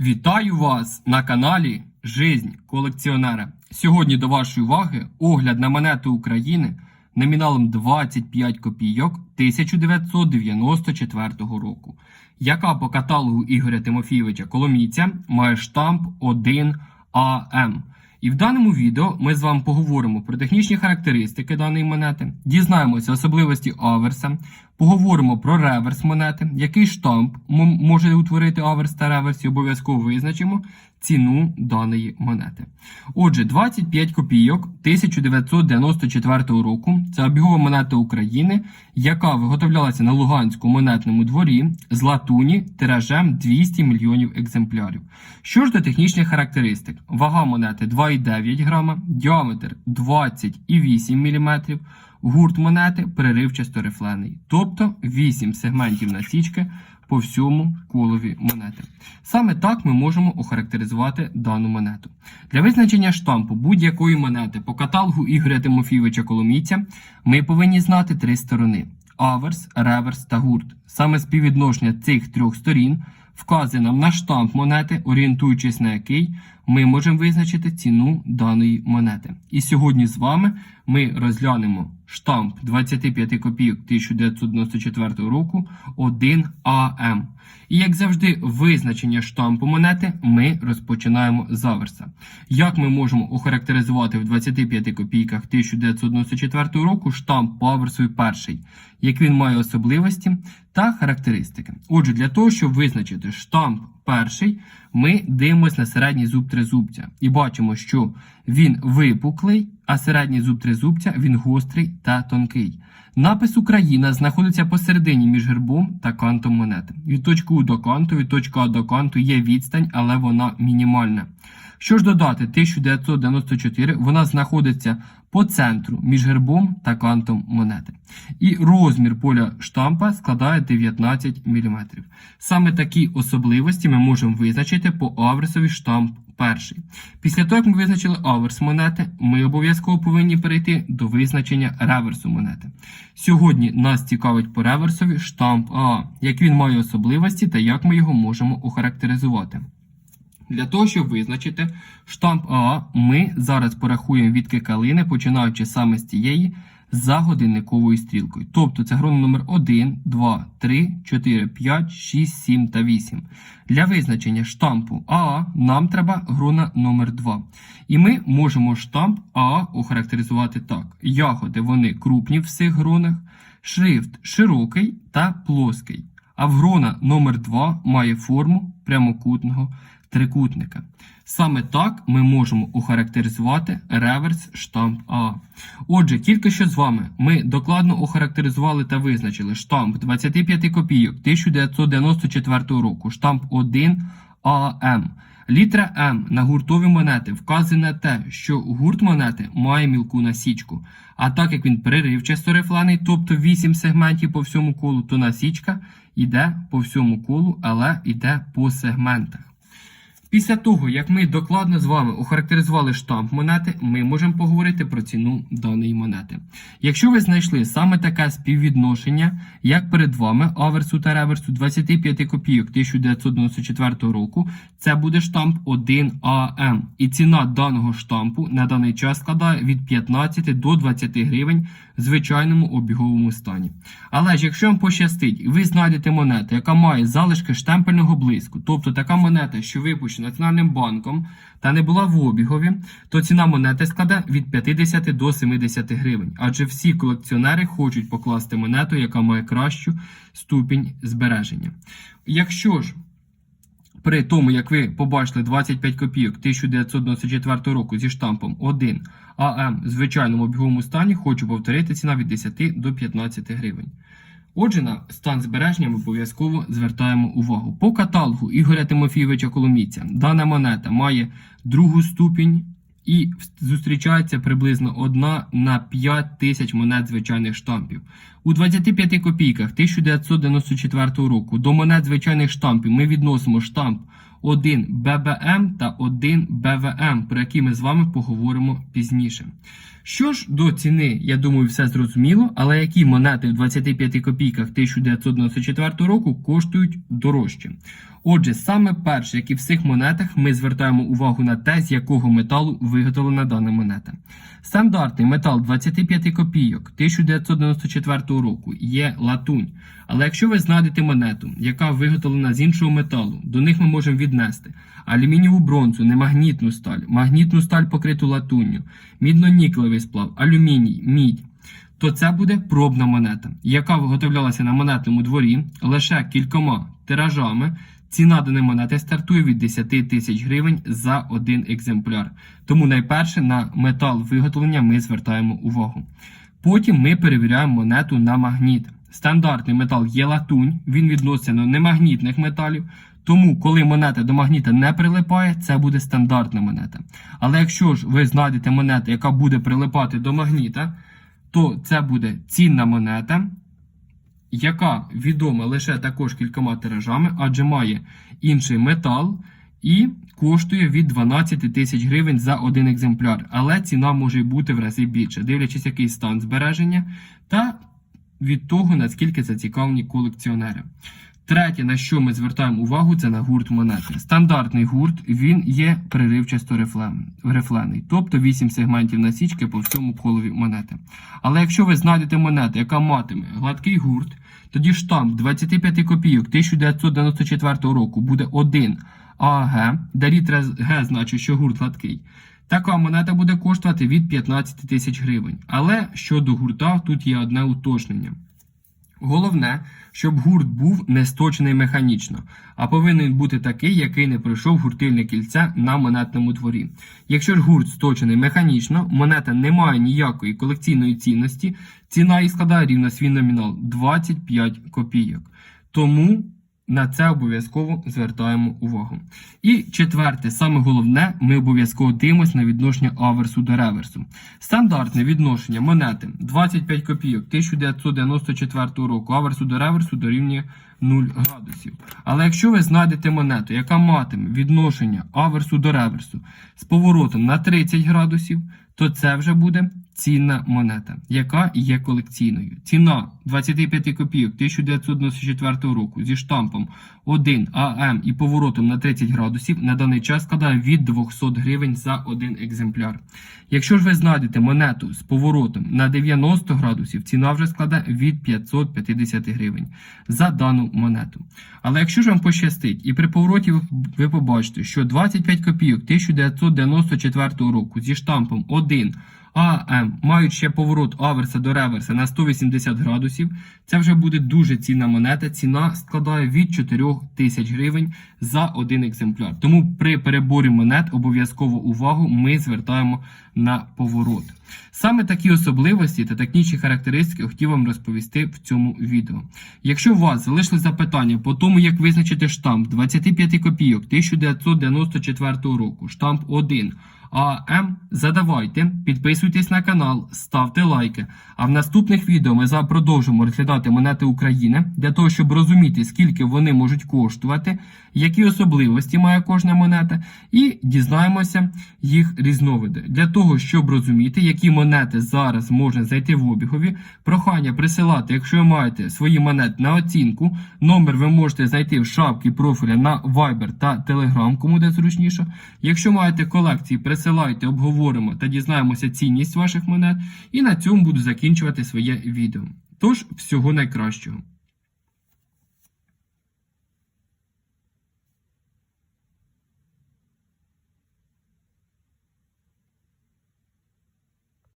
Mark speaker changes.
Speaker 1: Вітаю вас на каналі Жизнь колекціонера. Сьогодні до вашої уваги огляд на монети України номіналом 25 копійок 1994 року, яка по каталогу Ігоря Тимофійовича Коломійця має штамп 1АМ. І в даному відео ми з вами поговоримо про технічні характеристики даної монети, дізнаємося особливості аверса, поговоримо про реверс монети, який штамп може утворити аверс та реверс, і обов'язково визначимо ціну даної монети. Отже, 25 копійок 1994 року це обігова монета України, яка виготовлялася на Луганському монетному дворі з латуні тиражем 200 мільйонів екземплярів. Що ж до технічних характеристик, вага монети 2,9 грама, діаметр 20,8 мм, гурт монети переривчасто рифлений, тобто 8 сегментів насічки по всьому колові монети. Саме так ми можемо охарактеризувати дану монету. Для визначення штампу будь-якої монети по каталогу Ігоря Тимофійовича Коломійця ми повинні знати три сторони: аверс, реверс та гурт. Саме співвідношення цих трьох сторін вказує нам на штамп монети, орієнтуючись на який ми можемо визначити ціну даної монети. І сьогодні з вами ми розглянемо штамп 25 копійок 1994 року 1АМ. І як завжди, визначення штампу монети ми розпочинаємо з аверса. Як ми можемо охарактеризувати в 25 копійках 1994 року штамп по аверсу перший, як він має особливості та характеристики. Отже, для того, щоб визначити штамп перший, ми дивимося на середній зуб тризубця і бачимо, що він випуклий, а середній зуб тризубця він гострий та тонкий. Напис Україна знаходиться посередині між гербом та кантом монети. Від точки У до канту, від точки А до канту є відстань, але вона мінімальна. Що ж додати, 1994 вона знаходиться по центру між гербом та кантом монети. І розмір поля штампа складає 19 мм. Саме такі особливості ми можемо визначити по аверсові штамп перший. Після того, як ми визначили аверс монети, ми обов'язково повинні перейти до визначення реверсу монети. Сьогодні нас цікавить по реверсові штамп А, як він має особливості та як ми його можемо охарактеризувати. Для того, щоб визначити штамп А, ми зараз порахуємо відки калини, починаючи саме з цієї за годинниковою стрілкою. Тобто це грона номер 1, 2, 3, 4, 5, 6, 7 та 8. Для визначення штампу А нам треба грона номер 2. І ми можемо штамп А охарактеризувати так. Ягоди вони крупні в всіх гронах, шрифт широкий та плоский. А в грона номер 2 має форму прямокутного трикутника. Саме так ми можемо охарактеризувати реверс штамп А. Отже, тільки що з вами ми докладно охарактеризували та визначили штамп 25 копійок 1994 року, штамп 1 АМ. Літера М на гуртові монети вказує на те, що гурт монети має мілку насічку. А так як він переривчасто рифлений, тобто 8 сегментів по всьому колу, то насічка йде по всьому колу, але йде по сегментах. Після того, як ми докладно з вами охарактеризували штамп монети, ми можемо поговорити про ціну даної монети. Якщо ви знайшли саме таке співвідношення, як перед вами аверсу та реверсу 25 копійок 1994 року, це буде штамп 1АМ. І ціна даного штампу на даний час складає від 15 до 20 гривень в звичайному обіговому стані. Але ж якщо вам пощастить, і ви знайдете монету, яка має залишки штемпельного блиску, тобто така монета, що випущена Національним банком та не була в обігові, то ціна монети складе від 50 до 70 гривень. Адже всі колекціонери хочуть покласти монету, яка має кращу ступінь збереження. Якщо ж при тому, як ви побачили 25 копійок 1994 року зі штампом 1 АМ в звичайному обіговому стані, хочу повторити ціна від 10 до 15 гривень. Отже, на стан збереження ми обов'язково звертаємо увагу. По каталогу Ігоря Тимофійовича Коломійця дана монета має другу ступінь і зустрічається приблизно 1 на 5 тисяч монет звичайних штампів. У 25 копійках 1994 року до монет звичайних штампів ми відносимо штамп 1 ББМ та 1 БВМ, про які ми з вами поговоримо пізніше. Що ж до ціни, я думаю, все зрозуміло, але які монети в 25 копійках 1994 року коштують дорожче? Отже, саме перше, як і в всіх монетах, ми звертаємо увагу на те, з якого металу виготовлена дана монета. Стандартний метал 25 копійок 1994 року є латунь. Але якщо ви знайдете монету, яка виготовлена з іншого металу, до них ми можемо віднести алюмінієву бронзу, немагнітну сталь, магнітну сталь покриту латунню, мідно-нікелевий сплав, алюміній, мідь. То це буде пробна монета, яка виготовлялася на монетному дворі лише кількома тиражами. Ціна даної монети стартує від 10 тисяч гривень за один екземпляр. Тому найперше на метал виготовлення ми звертаємо увагу. Потім ми перевіряємо монету на магніт. Стандартний метал є латунь, він відноситься до немагнітних металів. Тому, коли монета до магніта не прилипає, це буде стандартна монета. Але якщо ж ви знайдете монету, яка буде прилипати до магніта, то це буде цінна монета, яка відома лише також кількома тиражами, адже має інший метал і коштує від 12 тисяч гривень за один екземпляр. Але ціна може бути в рази більше, дивлячись, який стан збереження, та від того, наскільки зацікавлені колекціонери. Третє, на що ми звертаємо увагу, це на гурт монети. Стандартний гурт він є приривчасто рифлений, тобто 8 сегментів насічки по всьому колові монети. Але якщо ви знайдете монету, яка матиме гладкий гурт, тоді штамп 25 копійок 1994 року буде 1 АГ, літера Г значить, що гурт гладкий. Така монета буде коштувати від 15 тисяч гривень. Але щодо гурта, тут є одне уточнення. Головне, щоб гурт був не сточений механічно, а повинен бути такий, який не пройшов гуртильне кільце на монетному дворі. Якщо ж гурт сточений механічно, монета не має ніякої колекційної цінності, ціна її складає рівно свій номінал 25 копійок. Тому на це обов'язково звертаємо увагу. І четверте, саме головне, ми обов'язково дивимося на відношення аверсу до реверсу. Стандартне відношення монети 25 копійок 1994 року, аверсу до реверсу дорівнює 0 градусів. Але якщо ви знайдете монету, яка матиме відношення аверсу до реверсу з поворотом на 30 градусів, то це вже буде цінна монета, яка є колекційною. Ціна 25 копійок 1994 року зі штампом 1 АМ і поворотом на 30 градусів на даний час складає від 200 гривень за один екземпляр. Якщо ж ви знайдете монету з поворотом на 90 градусів, ціна вже складе від 550 гривень за дану монету. Але якщо ж вам пощастить і при повороті ви побачите, що 25 копійок 1994 року зі штампом 1 АМ мають ще поворот аверса до реверса на 180 градусів. Це вже буде дуже цінна монета. Ціна складає від 4 тисяч гривень за один екземпляр. Тому при переборі монет обов'язково увагу ми звертаємо на поворот. Саме такі особливості та технічні характеристики хотів вам розповісти в цьому відео. Якщо у вас залишили запитання по тому, як визначити штамп 25 копійок 1994 року, штамп 1 АМ, задавайте, підписуйтесь на канал, ставте лайки. А в наступних відео ми продовжимо розглядати монети України для того, щоб розуміти, скільки вони можуть коштувати, які особливості має кожна монета, і дізнаємося їх різновиди. Для того, щоб розуміти, які монети зараз можна знайти в обігові, прохання присилати, якщо ви маєте свої монети на оцінку. Номер ви можете знайти в шапці профіля на Viber та Telegram, кому де зручніше. Якщо маєте колекції, присилайте, обговоримо та дізнаємося цінність ваших монет. І на цьому буду закінчувати своє відео. Тож, всього найкращого.